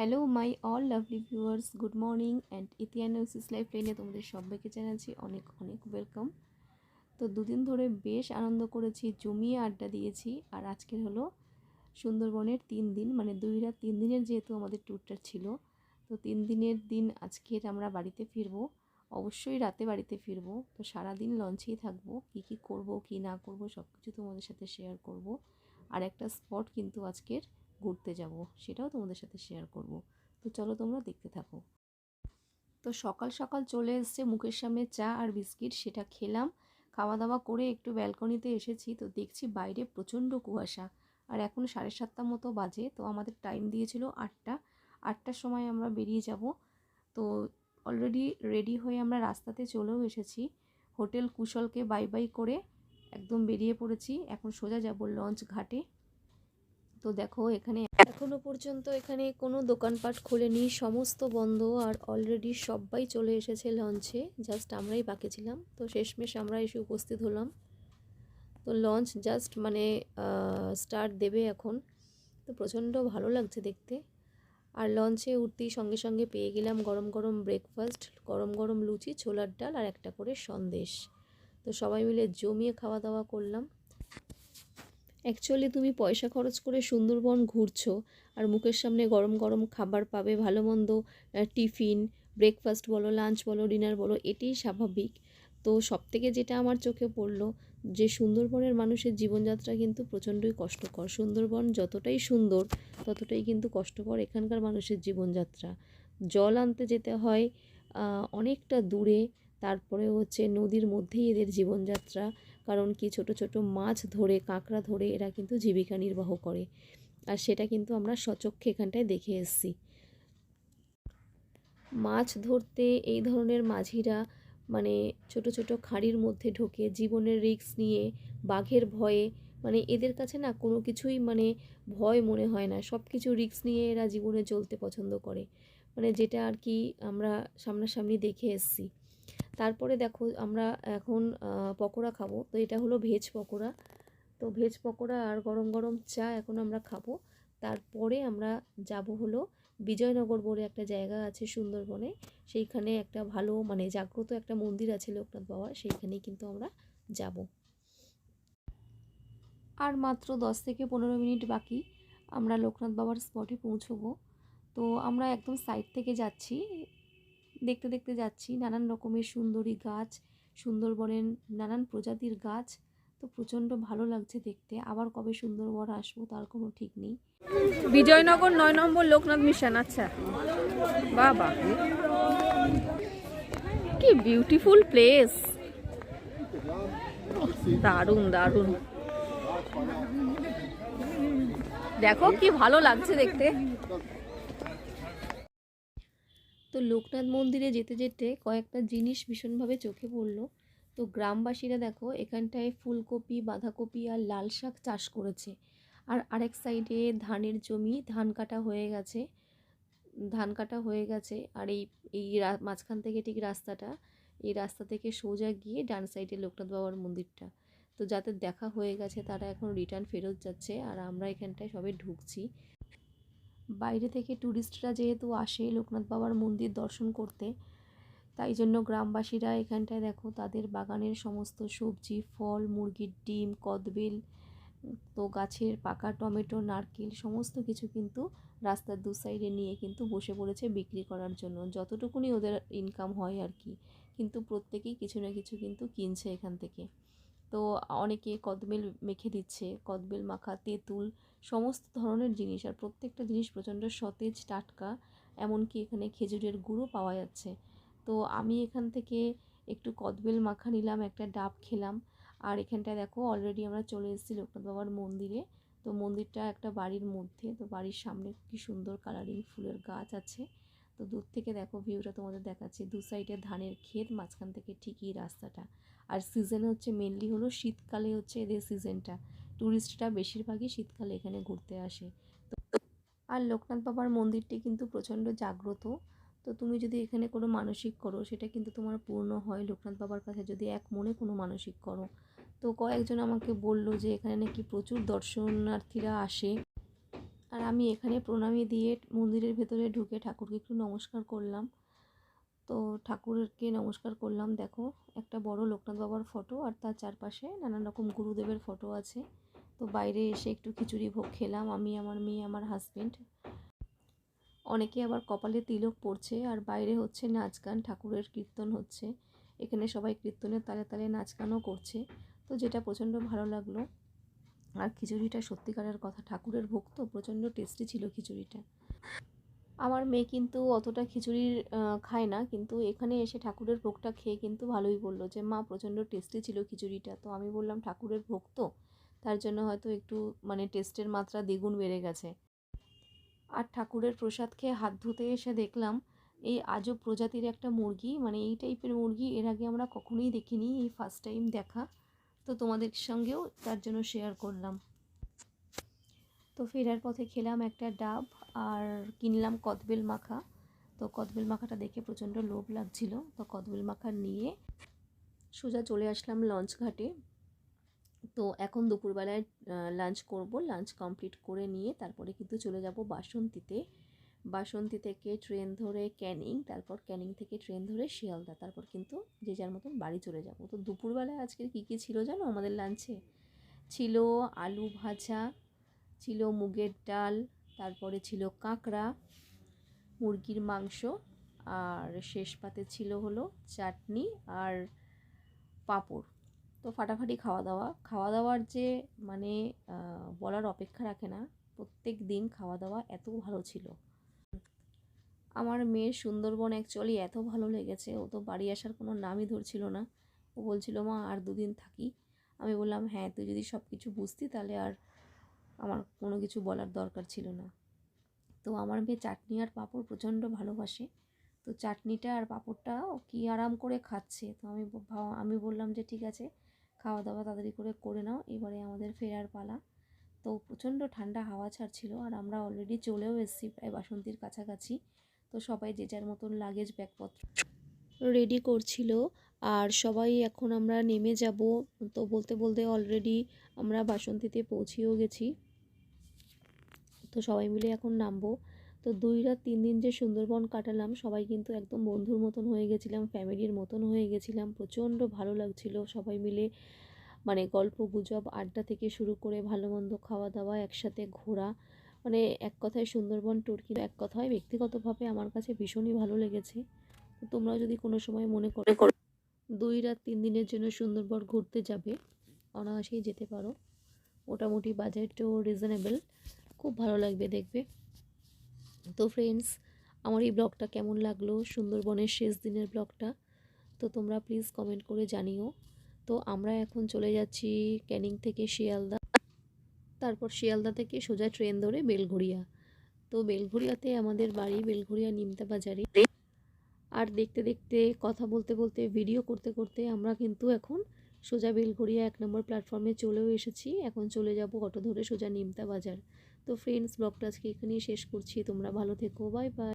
Hello my all lovely viewers good morning and ইতিয়ানোসিস life লাইনে তোমাদের সবাইকে জানাচ্ছি অনেক অনেক ওয়েলকাম তো দুদিন ধরে বেশ আনন্দ করেছি, জমিয়ে আড্ডা দিয়েছি, আর আজকের হলো সুন্দরবনের তিন দিন মানে দুই রাত তিন দিনের যেহেতু আমাদের ট্যুরটা ছিল, তো তিন দিনের দিন আজকের আমরা বাড়িতে ফিরবো, অবশ্যই রাতে বাড়িতে ফিরবো, তো সারাদিন লঞ্চেই থাকব, কী কী করব, কী না করব সব কিছু তোমাদের সাথে শেয়ার করব। আর একটা স্পট কিন্তু আজকের ঘুরতে যাব, সেটাও তোমাদের সাথে শেয়ার করব। তো চলো তোমরা দেখতে থাকো। তো সকাল সকাল চলে এসছে মুখের সামনে চা আর বিস্কিট, সেটা খেলাম। খাওয়া দাওয়া করে একটু ব্যালকনিতে এসেছি, তো দেখছি বাইরে প্রচণ্ড কুয়াশা। আর এখন সাড়ে সাতটা মতো বাজে, তো আমাদের টাইম দিয়েছিল আটটা। আটটার সময় আমরা বেরিয়ে যাব। তো অলরেডি রেডি হয়ে আমরা রাস্তাতে চলেও এসেছি। হোটেল কুশলকে বাই বাই করে একদম বেরিয়ে পড়েছি। এখন সোজা যাব লঞ্চ ঘাটে। তো দেখো এখানে এখনও পর্যন্ত এখানে কোনো দোকানপাট খোলেনি, সমস্ত বন্ধ আর অলরেডি সবাই চলে এসেছে লঞ্চে জাস্ট আমরাই বাকি ছিলাম। তো শেষমেশ আমরা এসে উপস্থিত হলাম। তো লঞ্চ জাস্ট মানে স্টার্ট দেবে এখন। তো প্রচণ্ড ভালো লাগছে দেখতে। আর লঞ্চে উঠতেই সঙ্গে সঙ্গে পেয়ে গেলাম গরম গরম ব্রেকফাস্ট গরম গরম লুচি, ছোলার ডাল আর একটা করে সন্দেশ। তো সবাই মিলে জমিয়ে খাওয়া দাওয়া করলাম। অ্যাকচুয়ালি তুমি পয়সা খরচ করে সুন্দরবন ঘুরছো আর মুখের সামনে গরম গরম খাবার পাবে, ভালো মন্দ টিফিন ব্রেকফাস্ট বলো লাঞ্চ বলো ডিনার বলো, এটাই স্বাভাবিক। তো সব থেকে যেটা আমার চোখে পড়ল যে সুন্দরবনের মানুষের জীবনযাত্রা কিন্তু প্রচণ্ডই কষ্টকর। সুন্দরবন যতটাই সুন্দর, ততটাই কিন্তু কষ্টকর এখানকার মানুষের জীবনযাত্রা। জল আনতে যেতে হয় অনেকটা দূরে তারপরে হচ্ছে নদীর মধ্যেই এদের জীবনযাত্রা, কারণ কি ছোট ছোট মাছ ধরে, কাঁকড়া ধরে এরা কিন্তু জীবিকা নির্বাহ করে। আর সেটা কিন্তু আমরা সচক্ষে এখানটায় দেখে এসেছি। মাছ ধরতে এই ধরনের মাঝিরা মানে ছোট ছোট খাঁড়ির মধ্যে ঢোকে, জীবনের রিস্ক নিয়ে, বাঘের ভয়ে মানে এদের কাছে না কোনো কিছুই মানে ভয় মনে হয় না। সব কিছু রিস্ক নিয়ে এরা জীবনে চলতে পছন্দ করে। মানে যেটা আর কি আমরা সামনাসামনি দেখে এসেছি। তারপরে দেখো আমরা এখন পকোড়া খাব। তো এটা হলো ভেজ পকোড়া। তো ভেজ পকোড়া আর গরম গরম চা এখন আমরা খাব। তারপরে আমরা যাব হলো বিজয়নগর বলে একটা জায়গা আছে সুন্দরবনে। সেইখানে একটা ভালো মানে জাগ্রত একটা মন্দির আছে লোকনাথ বাবার। সেইখানেই কিন্তু আমরা যাব। আর মাত্র দশ থেকে পনেরো মিনিট বাকি। আমরা লোকনাথ বাবার স্পটে পৌঁছবো। তো আমরা একদম সাইড থেকে যাচ্ছি। দেখতে দেখতে যাচ্ছি, নানান রকমের সুন্দরী গাছ, সুন্দরবনের নানান প্রজাতির গাছ। তো প্রচণ্ড ভালো লাগছে দেখতে। আবার কবে সুন্দরবন আসব তার কোনো ঠিক নেই। বিজয়নগর নয় নম্বর লোকনাথ মিশন আচ্ছা। বাবা। কি বিউটিফুল প্লেস দারুণ দারুণ। দেখো কি ভালো লাগছে দেখতে। তো লোকনাথ মন্দিরে যেতে যেতে কয়েকটা জিনিস ভীষণভাবে চোখে পড়ল। তো গ্রামবাসীরা দেখো, এখানটায় ফুলকপি, বাঁধাকপি আর লাল শাক চাষ করেছে। আর আরেক সাইডে ধানের জমি, ধান কাটা হয়ে গেছে। ধান কাটা হয়ে গেছে আর এই এই মাঝখান থেকে ঠিক রাস্তাটা, এই রাস্তা থেকে সোজা গিয়ে ডান সাইডে লোকনাথ বাবার মন্দিরটা। তো যাদের দেখা হয়ে গেছে তারা এখন রিটার্ন ফেরত যাচ্ছে আর আমরা এখানটায় সবে ঢুকছি। বাইরে থেকে ট্যুরিস্টরা যেহেতু আসে লোকনাথ বাবার মন্দির দর্শন করতে, তাই জন্য গ্রামবাসীরা এখানটায় দেখো তাদের বাগানের সমস্ত সবজি, ফল, মুরগির ডিম, কদবেল, তো গাছের পাকা টমেটো, নারকেল সমস্ত কিছু কিন্তু রাস্তার দু সাইডে নিয়ে কিন্তু বসে পড়েছে বিক্রি করার জন্য। যতটুকুনি ওদের ইনকাম হয় আর কি, কিন্তু প্রত্যেকেই কিছু না কিছু কিন্তু কিনছে এখান থেকে। তো অনেকে কদবেল মেখে দিচ্ছে, কদবেল মাখা, তেঁতুল সমস্ত ধরনের জিনিস আর প্রত্যেকটা জিনিস প্রচণ্ড সতেজ, টাটকা, এমনকি এখানে খেজুরের গুঁড়ো পাওয়া যাচ্ছে। তো আমি এখান থেকে একটু কদবেল মাখা নিলাম, একটা ডাব খেলাম। আর এখানটায় দেখো অলরেডি আমরা চলে এসেছি লোকনাথ বাবার মন্দিরে। তো মন্দিরটা একটা বাড়ির মধ্যে, তো বাড়ির সামনে কি সুন্দর কালারিং ফুলের গাছ আছে। তো দূর থেকে দেখো ভিউটা তোমাদের দেখাচ্ছি। দু সাইডে ধানের ক্ষেত, মাঝখান থেকে ঠিকই রাস্তাটা। আর সিজন হচ্ছে মেনলি হলো শীতকালে হচ্ছে এদের সিজনটা ট্যুরিস্টরা বেশিরভাগই শীতকালে এখানে ঘুরতে আসে। তো আর লোকনাথ বাবার মন্দিরটি কিন্তু প্রচণ্ড জাগ্রত। তো তুমি যদি এখানে কোনো মানসিক করো, সেটা কিন্তু তোমার পূর্ণ হয়। লোকনাথ বাবার কাছে যদি এক মনে কোনো মানসিক করো। তো কয়েকজন আমাকে বলল যে এখানে নাকি প্রচুর দর্শনার্থীরা আসে। আর আমি এখানে প্রণামী দিয়ে মন্দিরের ভেতরে ঢুকে ঠাকুরকে একটু নমস্কার করলাম। তো ঠাকুরকে নমস্কার করলাম। দেখো, একটা বড় লোকনাথ বাবার ফটো আর তার চারপাশে নানান রকম গুরুদেবের ফটো আছে। তো বাইরে এসে একটু খিচুড়ি ভোগ খেলাম, আমি, আমার মেয়ে, আমার হাজবেন্ড অনেকে আবার কপালে তিলক পড়ছে আর বাইরে হচ্ছে নাচ গান, ঠাকুরের কীর্তন হচ্ছে। এখানে সবাই কীর্তনের তালে তালে নাচ গানও করছে। তো যেটা প্রচণ্ড ভালো লাগল, আর খিচুড়িটা সত্যিকারের কথা, ঠাকুরের ভোগ তো প্রচণ্ড টেস্টি ছিল খিচুড়িটা। আমার মেয়ে কিন্তু অতটা খিচুড়ির খায় না, কিন্তু এখানে এসে ঠাকুরের ভোগটা খেয়ে কিন্তু ভালোই বলল যে, মা, প্রচণ্ড টেস্টি ছিল খিচুড়িটা। তো আমি বললাম, ঠাকুরের ভোগ তো। তার জন্য হয়তো একটু মানে টেস্টের মাত্রা দ্বিগুণ বেড়ে গেছে। আর ঠাকুরের প্রসাদ খেয়ে হাত ধুতে এসে দেখলাম, এই আজব প্রজাতির একটা মুরগি মানে এই টাইপের মুরগি এর আগে আমরা কখনোই দেখিনি, এই ফার্স্ট টাইম দেখা। তো তোমাদের সঙ্গেও তার জন্য শেয়ার করলাম। তো ফেরার পথে খেলাম একটা ডাব আর কিনলাম কদবেল মাখা। তো কদবেল মাখাটা দেখে প্রচণ্ড লোভ লাগছিল। তো কদবেল মাখা নিয়ে সোজা চলে আসলাম লঞ্চ ঘাটে তো এখন দুপুরবেলায় লাঞ্চ করব। লাঞ্চ কমপ্লিট করে নিয়ে তারপরে কিন্তু চলে যাব বাসন্তীতে। বাসন্তী থেকে ট্রেন ধরে ক্যানিং, তারপর ক্যানিং থেকে ট্রেন ধরে শিয়ালদা। তারপর কিন্তু যে যার মতন বাড়ি চলে যাব। তো দুপুরবেলায় আজকে কী কী ছিল জানো আমাদের লাঞ্চে ছিল আলু ভাজা, ছিল মুগের ডাল, তারপরে ছিল কাঁকড়া, মুরগির মাংস, আর শেষ পাতে ছিল হলো চাটনি আর পাঁপড়। তো ফাটাফাটি খাওয়া দাওয়া। খাওয়া দাওয়ার যে মানে বলার অপেক্ষা রাখে না, প্রত্যেক দিন খাওয়া দাওয়া এত ভালো ছিল। আমার মেয়ের সুন্দরবন অ্যাকচুয়ালি এত ভালো লেগেছে, ও তো বাড়ি আসার কোনো নামই ধরছিল না। ও বলছিল, মা, আর দুদিন থাকি। আমি বললাম হ্যাঁ তুই যদি সব কিছু বুঝতি তাহলে আর আমার কোনো কিছু বলার দরকার ছিল না। তো আমার মেয়ে চাটনি আর পাঁপড় প্রচণ্ড ভালোবাসে। তো চাটনিটা আর পাঁপড়টা কি আরাম করে খাচ্ছে? তো আমি আমি বললাম যে, ঠিক আছে। খাওয়া দাওয়া তাড়াতাড়ি করে করে নাও, এবারে আমাদের ফেরার পালা। তো প্রচণ্ড ঠান্ডা হাওয়া ছাড়ছিল আর আমরা অলরেডি চলেও এসেছি প্রায় বাসন্তীর কাছাকাছি। তো সবাই যে যার মতন লাগেজ ব্যাগপত্র রেডি করছিল আর সবাই এখন আমরা নেমে যাব। তো বলতে বলতে অলরেডি আমরা বাসন্তীতে পৌঁছেও গেছি। তো সবাই মিলে এখন নামবো। তো দুই রাত তিন দিন যে সুন্দরবন কাটালাম সবাই কিন্তু একদম বন্ধুর মতন হয়ে গেছিলাম ফ্যামিলির মতন হয়ে গেছিলাম প্রচণ্ড ভালো লাগছিল। সবাই মিলে মানে গল্প গুজব আড্ডা থেকে শুরু করে ভালো মন্দ খাওয়া দাওয়া একসাথে ঘোরা। মানে এক কথায় সুন্দরবন ট্যুর কিন্তু এক কথায় ব্যক্তিগতভাবে আমার কাছে ভীষণই ভালো লেগেছে। তো তোমরাও যদি কোনো সময় মনে করো দুই রাত তিন দিনের জন্য সুন্দরবন ঘুরতে যাবে অনায়াসেই যেতে পারো। মোটামুটি বাজেটও রিজনেবল খুব ভালো লাগবে দেখবে। তো ফ্রেন্ডস আমার এই ব্লগটা কেমন লাগল? সুন্দরবনের শেষ দিনের ব্লগটা তো তোমরা প্লিজ কমেন্ট করে জানিও। তো আমরা এখন চলে যাচ্ছি ক্যানিং থেকে শিয়ালদা। তারপর শিয়ালদা থেকে সোজা ট্রেন ধরে বেলঘড়িয়া। তো বেলঘড়িয়াতে আমাদের বাড়ি বেলঘড়িয়া নিমতা বাজারে। আর দেখতে দেখতে, কথা বলতে বলতে ভিডিও করতে করতে আমরা কিন্তু এখন সোজা বেলঘড়িয়া এক নম্বর প্ল্যাটফর্মে চলেও এসেছি। এখন চলে যাব অটো ধরে সোজা নিমতা বাজার। তো ফ্রেন্ডস ব্লগটা আজকে এখানেই শেষ করছি। তোমরা ভালো থেকো বাই বাই